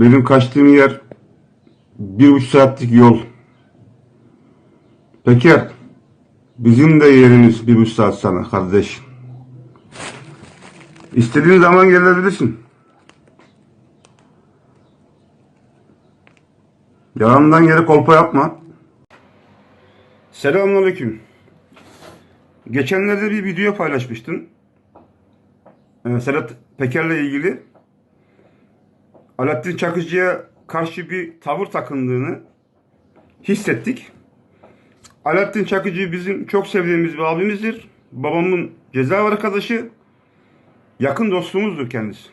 Benim kaçtığım yer bir buçuk saatlik yol. Peker, bizim de yerimiz bir buçuk saat sana kardeş. İstediğin zaman gelebilirsin. Yalandan yere kolpa yapma. Selamünaleyküm. Geçenlerde bir video paylaşmıştım. Ee, Serhat Peker'le ilgili. Alaaddin Çakıcı'ya karşı bir tavır takındığını hissettik. Alaaddin Çakıcı bizim çok sevdiğimiz bir abimizdir. Babamın cezaevi arkadaşı. Yakın dostumuzdur kendisi.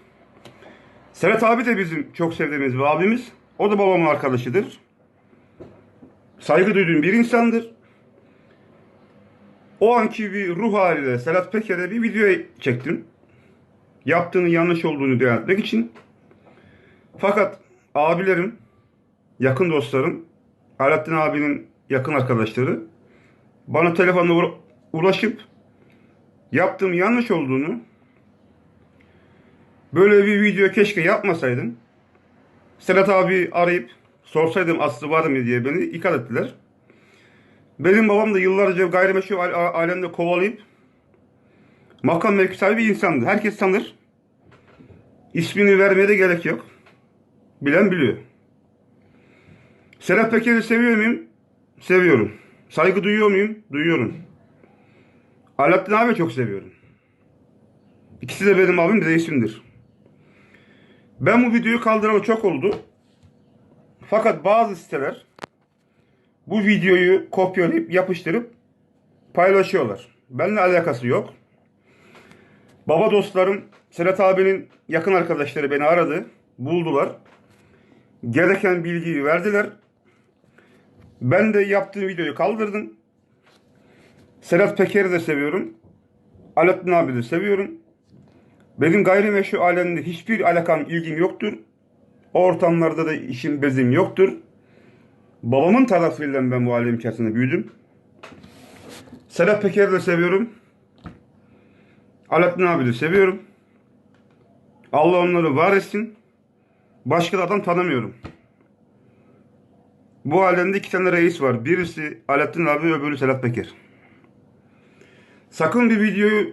Serhat abi de bizim çok sevdiğimiz bir abimiz. O da babamın arkadaşıdır. Saygı duyduğum bir insandır. O anki bir ruh haliyle Serhat Peker'e bir video çektim. Yaptığının yanlış olduğunu etmek için. Fakat abilerim, yakın dostlarım, Alaaddin abinin yakın arkadaşları bana telefonla ulaşıp yaptığım yanlış olduğunu böyle bir video keşke yapmasaydım. Serhat abi arayıp sorsaydım aslı var mı diye beni ikaz ettiler. Benim babam da yıllarca gayrimeşru alemde kovalayıp makam mevki sahibi bir insandı. Herkes tanır. İsmini vermeye de gerek yok. Bilen biliyor. Serhat Peker'i seviyor muyum? Seviyorum. Saygı duyuyor muyum? Duyuyorum. Alaaddin abi çok seviyorum. İkisi de benim abim reisimdir. Ben bu videoyu kaldıralı çok oldu. Fakat bazı siteler bu videoyu kopyalayıp yapıştırıp paylaşıyorlar. Benimle alakası yok. Baba dostlarım, Serhat abinin yakın arkadaşları beni aradı, buldular. Gereken bilgiyi verdiler. Ben de yaptığım videoyu kaldırdım. Serhat Peker'i de seviyorum. Alaaddin abi de seviyorum. Benim gayrimeşru alemde hiçbir alakam, ilgim yoktur. O ortamlarda da işim bezim yoktur. Babamın tarafıyla ben bu alem içerisinde büyüdüm. Serhat Peker'i de seviyorum. Alaaddin abi de seviyorum. Allah onları var etsin. Başka da adam tanımıyorum. Bu alemde iki tane reis var. Birisi Alaaddin abi öbürü Serhat Peker. Sakın bir videoyu